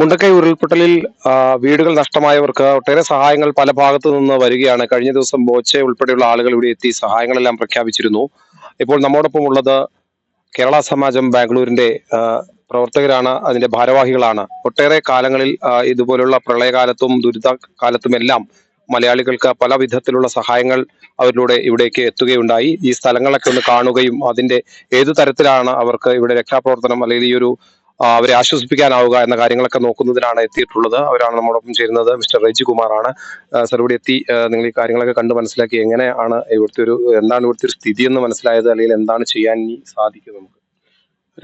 മുണ്ടക്കൈ ഉരുൾപൊട്ടലിൽ വീടുകൾ നഷ്ടമായവർക്ക് ഒട്ടേറെ സഹായങ്ങൾ പല ഭാഗത്തു നിന്ന് വരികയാണ്. കഴിഞ്ഞ ദിവസം ബോച്ചെ ഉൾപ്പെടെയുള്ള ആളുകൾ ഇവിടെ എത്തി സഹായങ്ങളെല്ലാം പ്രഖ്യാപിച്ചിരുന്നു. ഇപ്പോൾ നമ്മോടൊപ്പം ഉള്ളത് കേരള സമാജം ബാംഗ്ലൂരിന്റെ പ്രവർത്തകരാണ് അതിന്റെ ഭാരവാഹികളാണ്. ഒട്ടേറെ കാലങ്ങളിൽ ഇതുപോലുള്ള പ്രളയകാലത്തും ദുരിത കാലത്തുമെല്ലാം മലയാളികൾക്ക് പല വിധത്തിലുള്ള സഹായങ്ങൾ അവരിലൂടെ ഇവിടേക്ക് എത്തുകയുണ്ടായി. ഈ സ്ഥലങ്ങളൊക്കെ ഒന്ന് കാണുകയും അതിന്റെ ഏതു തരത്തിലാണ് അവർക്ക് ഇവിടെ രക്ഷാപ്രവർത്തനം അല്ലെങ്കിൽ ഈ ഒരു അവരെ ആശ്വസിപ്പിക്കാനാവുക എന്ന കാര്യങ്ങളൊക്കെ നോക്കുന്നതിനാണ് എത്തിയിട്ടുള്ളത്. അവരാണ് നമ്മോടൊപ്പം ചേരുന്നത്. മിസ്റ്റർ റെജി കുമാറാണ്. സർ ഇവിടെ എത്തി നിങ്ങൾ ഈ കാര്യങ്ങളൊക്കെ കണ്ട് മനസ്സിലാക്കി എങ്ങനെയാണ് ഇവിടുത്തെ ഒരു എന്താണ് ഇവിടുത്തെ ഒരു സ്ഥിതി എന്ന് മനസ്സിലായത് അല്ലെങ്കിൽ എന്താണ് ചെയ്യാൻ സാധിക്കും നമുക്ക്?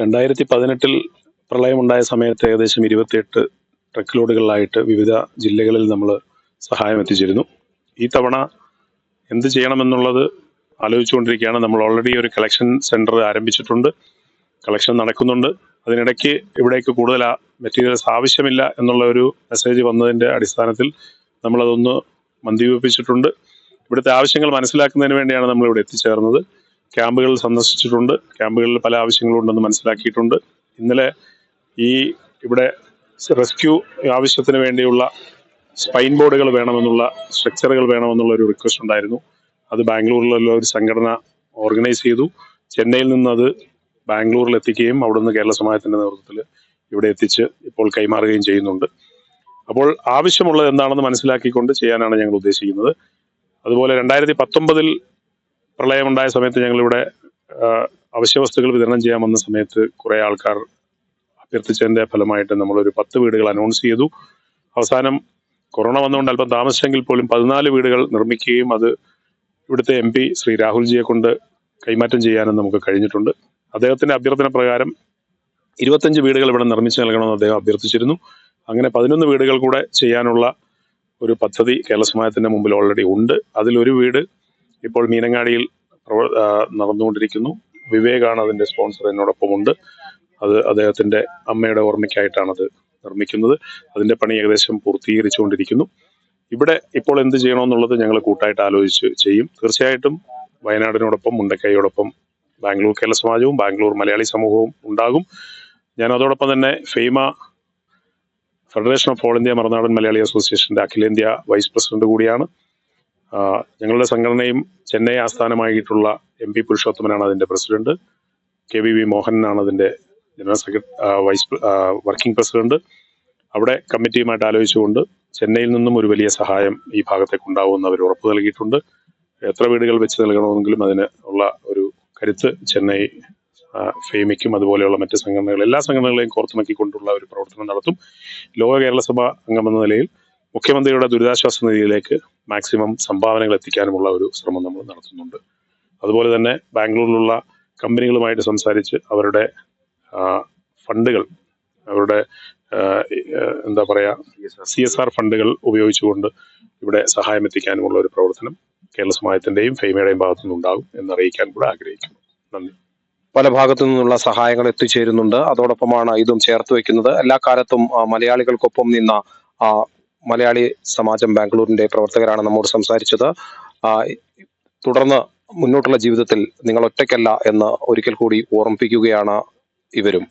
രണ്ടായിരത്തി പതിനെട്ടിൽ പ്രളയമുണ്ടായ സമയത്ത് ഏകദേശം ഇരുപത്തിയെട്ട് ട്രക്ക് ലോഡുകളിലായിട്ട് വിവിധ ജില്ലകളിൽ നമ്മൾ സഹായം എത്തിച്ചിരുന്നു. ഈ തവണ എന്ത് ചെയ്യണമെന്നുള്ളത് ആലോചിച്ചുകൊണ്ടിരിക്കുകയാണ്. നമ്മൾ ഓൾറെഡി ഒരു കളക്ഷൻ സെന്റർ ആരംഭിച്ചിട്ടുണ്ട്. കളക്ഷൻ നടക്കുന്നുണ്ട്. അതിനിടയ്ക്ക് ഇവിടേക്ക് കൂടുതൽ മെറ്റീരിയൽസ് ആവശ്യമില്ല എന്നുള്ള ഒരു മെസ്സേജ് വന്നതിന്റെ അടിസ്ഥാനത്തിൽ നമ്മളതൊന്ന് മന്ദീപിപ്പിച്ചിട്ടുണ്ട്. ഇവിടുത്തെ ആവശ്യങ്ങൾ മനസ്സിലാക്കുന്നതിന് വേണ്ടിയാണ് നമ്മൾ ഇവിടെ എത്തിച്ചേർന്നത്. ക്യാമ്പുകൾ സന്ദർശിച്ചിട്ടുണ്ട്. ക്യാമ്പുകളിൽ പല ആവശ്യങ്ങളും ഉണ്ടെന്ന് മനസ്സിലാക്കിയിട്ടുണ്ട്. ഇന്നലെ ഈ ഇവിടെ റെസ്ക്യൂ ആവശ്യത്തിന് വേണ്ടിയുള്ള സ്പൈൻ ബോർഡുകൾ വേണമെന്നുള്ള സ്ട്രക്ചറുകൾ വേണമെന്നുള്ള ഒരു റിക്വസ്റ്റ് ഉണ്ടായിരുന്നു. അത് ബാംഗ്ലൂരിലുള്ള ഒരു സംഘടന ഓർഗനൈസ് ചെയ്തു. ചെന്നൈയിൽ നിന്ന് അത് ബാംഗ്ലൂരിൽ എത്തിക്കുകയും അവിടുന്ന് കേരള സമാജത്തിന്റെ നേതൃത്വത്തിൽ ഇവിടെ എത്തിച്ച് ഇപ്പോൾ കൈമാറുകയും ചെയ്യുന്നുണ്ട്. അപ്പോൾ ആവശ്യമുള്ളത് എന്താണെന്ന് മനസ്സിലാക്കിക്കൊണ്ട് ചെയ്യാനാണ് ഞങ്ങൾ ഉദ്ദേശിക്കുന്നത്. അതുപോലെ രണ്ടായിരത്തി പത്തൊമ്പതിൽ പ്രളയമുണ്ടായ സമയത്ത് ഞങ്ങളിവിടെ അവശ്യ വസ്തുക്കൾ വിതരണം ചെയ്യാൻ വന്ന സമയത്ത് കുറെ ആൾക്കാർ അഭ്യർത്ഥിച്ചതിന്റെ ഫലമായിട്ട് നമ്മളൊരു പത്ത് വീടുകൾ അനൗൺസ് ചെയ്തു. അവസാനം കൊറോണ വന്നുകൊണ്ട് അല്പം താമസിച്ചെങ്കിൽ പോലും പതിനാല് വീടുകൾ നിർമ്മിക്കുകയും അത് ഇവിടുത്തെ എം ശ്രീ രാഹുൽജിയെ കൊണ്ട് കൈമാറ്റം ചെയ്യാനും നമുക്ക് കഴിഞ്ഞിട്ടുണ്ട്. അദ്ദേഹത്തിന്റെ അഭ്യർത്ഥന പ്രകാരം ഇരുപത്തഞ്ച് വീടുകൾ ഇവിടെ നിർമ്മിച്ചു നൽകണമെന്ന് അദ്ദേഹം അഭ്യർത്ഥിച്ചിരുന്നു. അങ്ങനെ പതിനൊന്ന് വീടുകൾ കൂടെ ചെയ്യാനുള്ള ഒരു പദ്ധതി കേരള സമാജത്തിന്റെ മുമ്പിൽ ഓൾറെഡി ഉണ്ട്. അതിലൊരു വീട് ഇപ്പോൾ മീനങ്ങാടിയിൽ നടന്നുകൊണ്ടിരിക്കുന്നു. വിവേകാണ് അതിന്റെ സ്പോൺസർ എന്നോടൊപ്പമുണ്ട്. അത് അദ്ദേഹത്തിന്റെ അമ്മയുടെ ഓർമ്മയ്ക്കായിട്ടാണ് അത് നിർമ്മിക്കുന്നത്. അതിന്റെ പണി ഏകദേശം പൂർത്തീകരിച്ചുകൊണ്ടിരിക്കുന്നു. ഇവിടെ ഇപ്പോൾ എന്ത് ചെയ്യണമെന്നുള്ളത് ഞങ്ങൾ കൂട്ടായിട്ട് ആലോചിച്ച് ചെയ്യും. തീർച്ചയായിട്ടും വയനാടിനോടൊപ്പം മുണ്ടക്കൈയോടൊപ്പം ബാംഗ്ലൂർ കേരള സമാജവും ബാംഗ്ലൂർ മലയാളി സമൂഹവും ഉണ്ടാകും. ഞാൻ അതോടൊപ്പം തന്നെ FAIMA federation of all India മറുനാടൻ മലയാളി അസോസിയേഷന്റെ അഖിലേന്ത്യാ വൈസ് പ്രസിഡന്റ് കൂടിയാണ്. ഞങ്ങളുടെ സംഘടനയും ചെന്നൈ ആസ്ഥാനമായിട്ടുള്ള എം പി പുരുഷോത്തമനാണ് അതിന്റെ പ്രസിഡന്റ്. കെ വി വി മോഹനാണ് അതിന്റെ general secretary vice working president. അവിടെ കമ്മിറ്റിയുമായിട്ട് ആലോചിച്ചുകൊണ്ട് ചെന്നൈയിൽ നിന്നും ഒരു വലിയ സഹായം ഈ ഭാഗത്തേക്ക് ഉണ്ടാവുമെന്ന് അവർ ഉറപ്പ് നൽകിയിട്ടുണ്ട്. എത്ര വീടുകൾ വെച്ച് നൽകണമെങ്കിലും അതിന് ഉള്ള ഒരു കരുത്ത് ചെന്നൈ ഫേമിക്കും അതുപോലെയുള്ള മറ്റ് സംഘടനകൾ എല്ലാ സംഘടനകളെയും കോർത്തിണക്കിക്കൊണ്ടുള്ള ഒരു പ്രവർത്തനം നടത്തും. ലോക കേരള സഭ അംഗമെന്ന നിലയിൽ മുഖ്യമന്ത്രിയുടെ ദുരിതാശ്വാസ നിധിയിലേക്ക് മാക്സിമം സംഭാവനകൾ എത്തിക്കാനുമുള്ള ഒരു ശ്രമം നമ്മൾ നടത്തുന്നുണ്ട്. അതുപോലെ തന്നെ ബാംഗ്ലൂരിലുള്ള കമ്പനികളുമായിട്ട് സംസാരിച്ച് അവരുടെ ഫണ്ടുകൾ അവരുടെ എന്താ പറയുക സി എസ് ആർ ഫണ്ടുകൾ ഉപയോഗിച്ചുകൊണ്ട് ഇവിടെ സഹായം എത്തിക്കാനുമുള്ള ഒരു പ്രവർത്തനം കേരള സമാജത്തിന്റെയും ഫെയ്മയുടെയും ഭാഗത്തു നിന്നുണ്ടാകും എന്നറിയിക്കാൻ കൂടെ ആഗ്രഹിക്കുന്നു. നന്ദി. പല ഭാഗത്തു നിന്നുള്ള സഹായങ്ങൾ എത്തിച്ചേരുന്നുണ്ട്. അതോടൊപ്പമാണ് ഇതും ചേർത്ത് വെക്കുന്നത്. എല്ലാ കാലത്തും മലയാളികൾക്കൊപ്പം നിന്ന മലയാളി സമാജം ബാംഗ്ലൂരിന്റെ പ്രവർത്തകരാണ് നമ്മോട് സംസാരിച്ചത്. തുടർന്ന് മുന്നോട്ടുള്ള ജീവിതത്തിൽ നിങ്ങൾ ഒറ്റയ്ക്കല്ല എന്ന് ഒരിക്കൽ കൂടി ഓർമ്മിപ്പിക്കുകയാണ് ഇവരും.